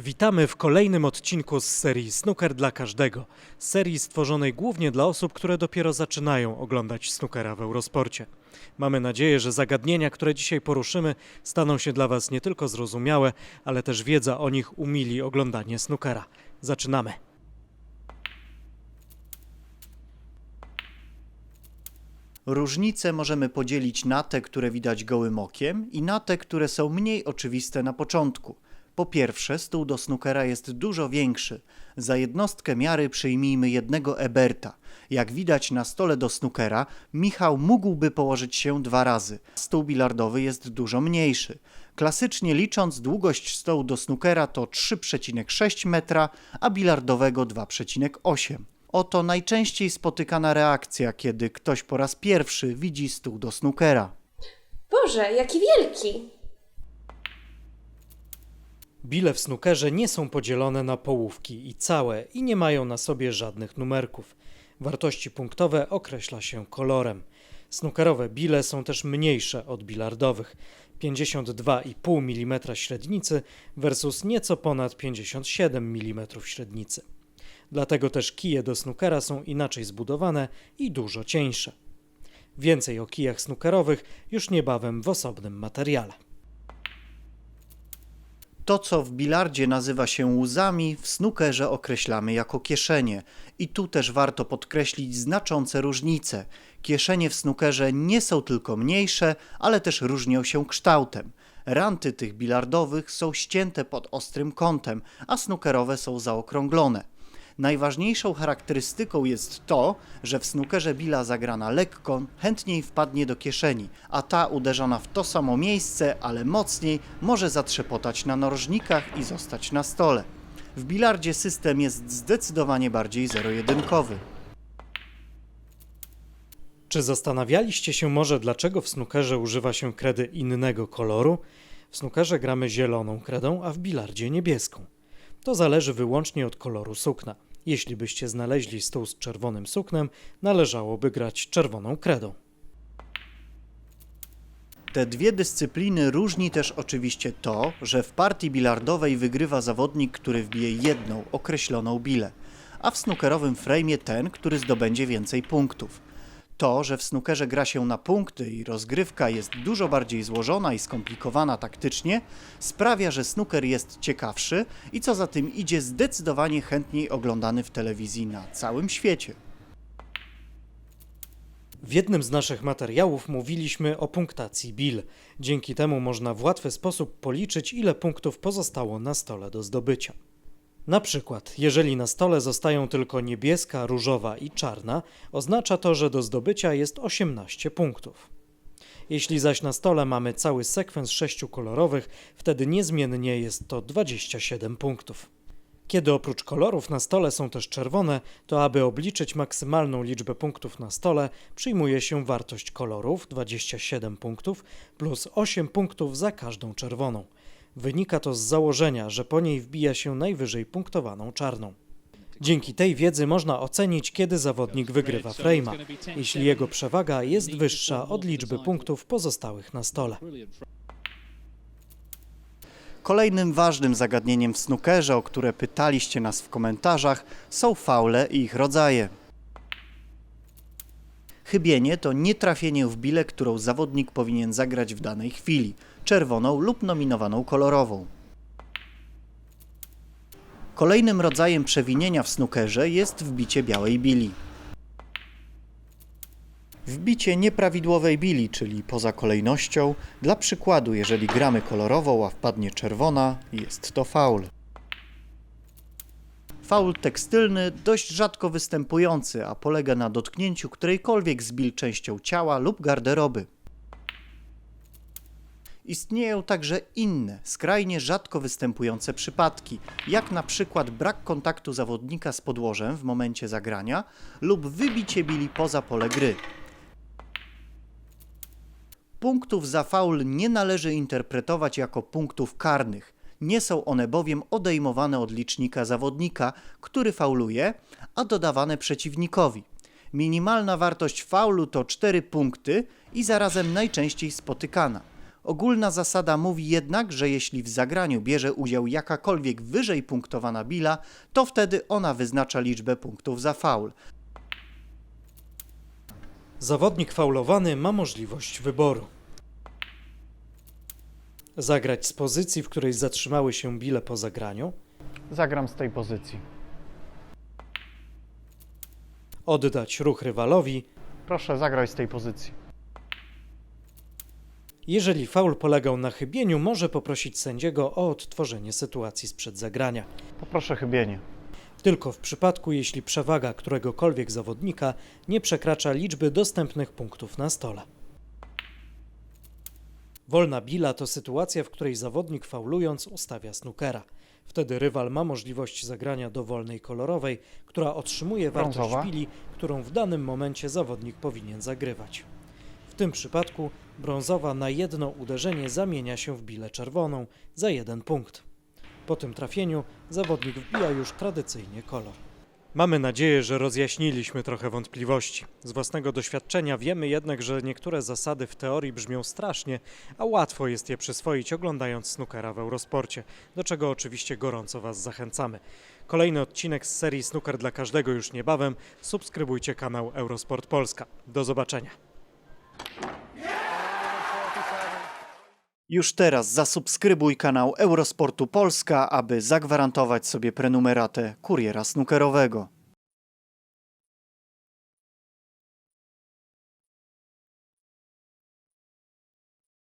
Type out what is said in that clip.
Witamy w kolejnym odcinku z serii Snooker dla każdego. Serii stworzonej głównie dla osób, które dopiero zaczynają oglądać snookera w Eurosporcie. Mamy nadzieję, że zagadnienia, które dzisiaj poruszymy, staną się dla Was nie tylko zrozumiałe, ale też wiedza o nich umili oglądanie snookera. Zaczynamy. Różnice możemy podzielić na te, które widać gołym okiem i na te, które są mniej oczywiste na początku. Po pierwsze, stół do snookera jest dużo większy. Za jednostkę miary przyjmijmy jednego eberta. Jak widać na stole do snookera, Michał mógłby położyć się dwa razy. Stół bilardowy jest dużo mniejszy. Klasycznie licząc, długość stołu do snookera to 3,6 metra, a bilardowego 2,8. Oto najczęściej spotykana reakcja, kiedy ktoś po raz pierwszy widzi stół do snookera. Boże, jaki wielki! Bile w snookerze nie są podzielone na połówki i całe i nie mają na sobie żadnych numerków. Wartości punktowe określa się kolorem. Snookerowe bile są też mniejsze od bilardowych. 52,5 mm średnicy versus nieco ponad 57 mm średnicy. Dlatego też kije do snookera są inaczej zbudowane i dużo cieńsze. Więcej o kijach snookerowych już niebawem w osobnym materiale. To, co w bilardzie nazywa się łzami, w snookerze określamy jako kieszenie. I tu też warto podkreślić znaczące różnice. Kieszenie w snookerze nie są tylko mniejsze, ale też różnią się kształtem. Ranty tych bilardowych są ścięte pod ostrym kątem, a snookerowe są zaokrąglone. Najważniejszą charakterystyką jest to, że w snookerze billa zagrana lekko chętniej wpadnie do kieszeni, a ta uderzona w to samo miejsce, ale mocniej, może zatrzepotać na narożnikach i zostać na stole. W bilardzie system jest zdecydowanie bardziej zero-jedynkowy. Czy zastanawialiście się może, dlaczego w snookerze używa się kredy innego koloru? W snookerze gramy zieloną kredą, a w bilardzie niebieską. To zależy wyłącznie od koloru sukna. Jeśli byście znaleźli stół z czerwonym suknem, należałoby grać czerwoną kredą. Te dwie dyscypliny różni też oczywiście to, że w partii bilardowej wygrywa zawodnik, który wbije jedną określoną bilę, a w snookerowym frejmie ten, który zdobędzie więcej punktów. To, że w snookerze gra się na punkty i rozgrywka jest dużo bardziej złożona i skomplikowana taktycznie, sprawia, że snooker jest ciekawszy i co za tym idzie zdecydowanie chętniej oglądany w telewizji na całym świecie. W jednym z naszych materiałów mówiliśmy o punktacji bil. Dzięki temu można w łatwy sposób policzyć, ile punktów pozostało na stole do zdobycia. Na przykład, jeżeli na stole zostają tylko niebieska, różowa i czarna, oznacza to, że do zdobycia jest 18 punktów. Jeśli zaś na stole mamy cały sekwens sześciu kolorowych, wtedy niezmiennie jest to 27 punktów. Kiedy oprócz kolorów na stole są też czerwone, to aby obliczyć maksymalną liczbę punktów na stole, przyjmuje się wartość kolorów 27 punktów plus 8 punktów za każdą czerwoną. Wynika to z założenia, że po niej wbija się najwyżej punktowaną czarną. Dzięki tej wiedzy można ocenić, kiedy zawodnik wygrywa frame'a, jeśli jego przewaga jest wyższa od liczby punktów pozostałych na stole. Kolejnym ważnym zagadnieniem w snookerze, o które pytaliście nas w komentarzach, są faule i ich rodzaje. Chybienie to nietrafienie w bilę, którą zawodnik powinien zagrać w danej chwili, czerwoną lub nominowaną kolorową. Kolejnym rodzajem przewinienia w snookerze jest wbicie białej bili. Wbicie nieprawidłowej bili, czyli poza kolejnością. Dla przykładu, jeżeli gramy kolorową, a wpadnie czerwona, jest to faul. Faul tekstylny dość rzadko występujący, a polega na dotknięciu którejkolwiek z bil częścią ciała lub garderoby. Istnieją także inne, skrajnie rzadko występujące przypadki, jak na przykład brak kontaktu zawodnika z podłożem w momencie zagrania lub wybicie bili poza pole gry. Punktów za faul nie należy interpretować jako punktów karnych. Nie są one bowiem odejmowane od licznika zawodnika, który fauluje, a dodawane przeciwnikowi. Minimalna wartość faulu to 4 punkty i zarazem najczęściej spotykana. Ogólna zasada mówi jednak, że jeśli w zagraniu bierze udział jakakolwiek wyżej punktowana bila, to wtedy ona wyznacza liczbę punktów za faul. Zawodnik faulowany ma możliwość wyboru. Zagrać z pozycji, w której zatrzymały się bile po zagraniu, Zagram z tej pozycji. oddać ruch rywalowi, Proszę, zagraj z tej pozycji. Jeżeli faul polegał na chybieniu, może poprosić sędziego o odtworzenie sytuacji sprzed zagrania. Poproszę chybienie. Tylko w przypadku, jeśli przewaga któregokolwiek zawodnika nie przekracza liczby dostępnych punktów na stole. Wolna bila to sytuacja, w której zawodnik faulując ustawia snookera. Wtedy rywal ma możliwość zagrania dowolnej kolorowej, która otrzymuje wartość Brązowa. bili, którą w danym momencie zawodnik powinien zagrywać. W tym przypadku brązowa na jedno uderzenie zamienia się w bilę czerwoną za jeden punkt. Po tym trafieniu zawodnik wbija już tradycyjnie kolor. Mamy nadzieję, że rozjaśniliśmy trochę wątpliwości. Z własnego doświadczenia wiemy jednak, że niektóre zasady w teorii brzmią strasznie, a łatwo jest je przyswoić oglądając snookera w Eurosporcie, do czego oczywiście gorąco Was zachęcamy. Kolejny odcinek z serii Snooker dla każdego już niebawem. Subskrybujcie kanał Eurosport Polska. Do zobaczenia. Już teraz zasubskrybuj kanał Eurosportu Polska, aby zagwarantować sobie prenumeratę kuriera snookerowego.